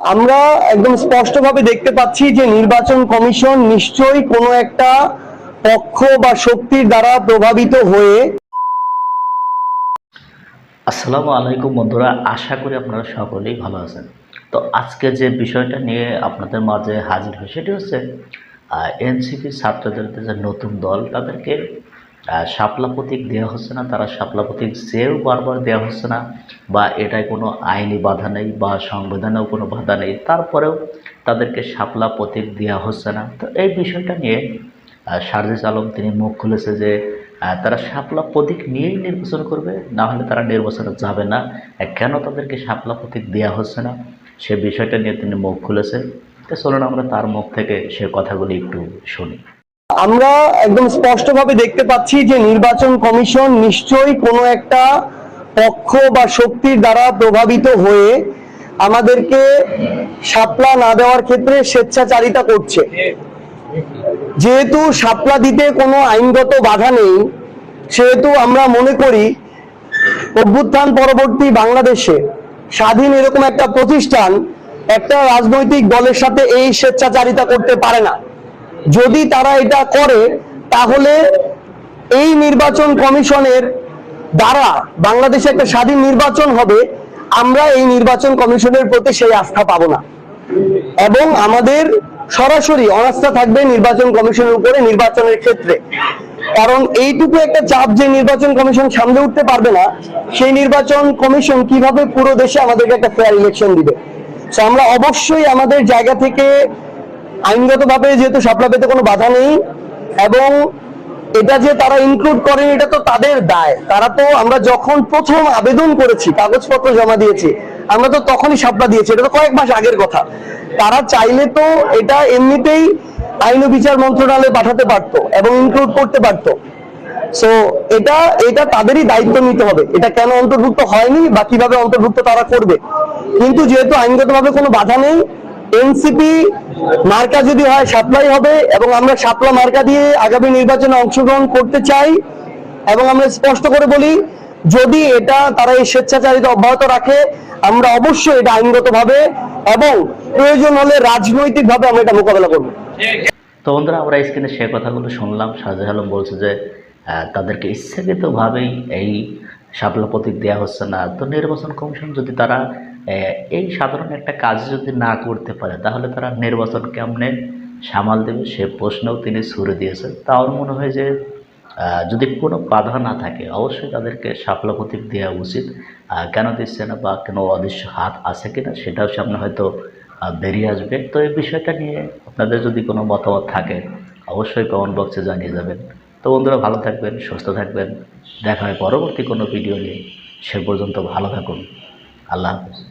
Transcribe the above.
আমরা একদম স্পষ্টভাবে দেখতে পাচ্ছি যে নির্বাচন কমিশন নিশ্চয়ই কোনো একটা পক্ষ বা শক্তির দ্বারা প্রভাবিত হয়ে আসসালামু আলাইকুম বন্ধুরা, আশা করি আপনারা সকলেই ভালো আছেন। তো আজকে যে বিষয়টা নিয়ে আপনাদের মাঝে হাজির হয় সেটি হচ্ছে এনসিপি ছাত্রদের যে নতুন দল, তাদেরকে শাপলা প্রতীক দেওয়া হচ্ছে না, তারা শাপলা প্রতীক চেয়েও বারবার দেওয়া হচ্ছে না, বা এটায় কোনো আইনি বাধা নেই বা সংবিধানেও কোনো বাধা নেই, তারপরেও তাদেরকে শাপলা প্রতীক দেওয়া হচ্ছে না। তো এই বিষয়টা নিয়ে সারজিস আলম তিনি মুখ খুলেছে যে তারা শাপলা প্রতীক নিয়েই নির্বাচন করবে, না হলে তারা নির্বাচনে যাবে না। কেন তাদেরকে শাপলা প্রতীক দেওয়া হচ্ছে না? সে বিষয়টা নিয়ে তিনি মুখ খুলেছে। তো চলুন আমরা তার মুখ থেকে সে কথাগুলি একটু শুনি। আমরা একদম স্পষ্টভাবে দেখতে পাচ্ছি যে নির্বাচন কমিশন নিশ্চয়ই কোনো একটা পক্ষ বা শক্তির দ্বারা প্রভাবিত হয়ে আমাদেরকে সাপলা না দেওয়ার ক্ষেত্রে স্বেচ্ছাচারিতা করছে। যেহেতু সাপলা দিতে কোনো আইনগত বাধা নেই, সেহেতু আমরা মনে করি অভ্যুত্থান পরবর্তী বাংলাদেশে স্বাধীন এরকম একটা প্রতিষ্ঠান একটা রাজনৈতিক দলের সাথে এই স্বেচ্ছাচারিতা করতে পারে না। যদি তারা এটা করে, তাহলে এই নির্বাচন কমিশনের দ্বারা বাংলাদেশে একটা স্বাধীন নির্বাচন হবে, আমরা এই নির্বাচন কমিশনের প্রতি সেই আস্থা পাবো না। এবং আমাদের সরাসরি অনাস্থা থাকবে নির্বাচন কমিশনের উপরে নির্বাচনের ক্ষেত্রে। কারণ এইটুকু একটা চাপ যে নির্বাচন কমিশন সামলে উঠতে পারবে না, সেই নির্বাচন কমিশন কীভাবে পুরো দেশে আমাদেরকে একটা ফেয়ার ইলেকশন দিবে। আমরা অবশ্যই আমাদের জায়গা থেকে আইনগতভাবে যেহেতু সাপলা পেতে কোনো বাধা নেই, এবং এটা যে তারা ইনক্লুড করেন, এটা তো তাদের দায়। তারা তো আমরা যখন প্রথম আবেদন করেছি, কাগজপত্র জমা দিয়েছি, আমরা তো তখনই সাপলা দিয়েছি। এটা তো কয়েক মাস আগের কথা। তারা চাইলে তো এটা এমনিতেই আইন বিচার মন্ত্রণালয়ে পাঠাতে পারতো এবং ইনক্লুড করতে পারতো। সো এটা এটা তাদেরই দায়িত্ব নিতে হবে। এটা কেন অন্তর্ভুক্ত হয়নি বা কীভাবে অন্তর্ভুক্ত তারা করবে? কিন্তু যেহেতু আইনগতভাবে কোনো বাধা নেই, এনসিপি মার্কা যদি হয়, সাপ্লাই হবে এবং আমরা সাপলা মার্কা দিয়ে আগামী নির্বাচনে অংশগ্রহণ করতে চাই এবং আমরা স্পষ্ট করে বলি, যদি এটা তারা এই স্বেচ্ছাচারিতা অব্যাহত রাখে, আমরা অবশ্যই এটা আইনগতভাবে এবং প্রয়োজন হলে রাজনৈতিকভাবে আমরা এটা মোকাবেলা করব। তো বন্ধুরা, আমরা স্ক্রিনে সে কথাগুলো শুনলাম। শাহজাহ আলম বলছে যে তাদেরকে ইচ্ছাকৃতভাবেই এই শাপলা প্রতীক দেওয়া হচ্ছে না। তো নির্বাচন কমিশন যদি তারা এই সাধারণ একটা কাজ যদি না করতে পারে, তাহলে তারা নির্বাচন কেমনে সামাল দেবে সে প্রশ্নও তিনি ছুড়ে দিয়েছেন। তা আমার মনে হয় যে যদি কোনো বাধা না থাকে, অবশ্যই তাদেরকে শাপলা প্রতীক দেওয়া উচিত। কেন দিচ্ছে না বা কোনো অদৃশ্য হাত আছে কিনা, সেটাও সামনে হয়তো বেরিয়ে আসবে। তো এই বিষয়টা নিয়ে আপনাদের যদি কোনো মতামত থাকে, অবশ্যই কমেন্ট বক্সে জানিয়ে যাবেন। তো বন্ধুরা, ভালো থাকবেন, সুস্থ থাকবেন। দেখা হয় পরবর্তী কোনো ভিডিও নিয়ে। সে পর্যন্ত ভালো থাকুন। আল্লাহ হাফিজ।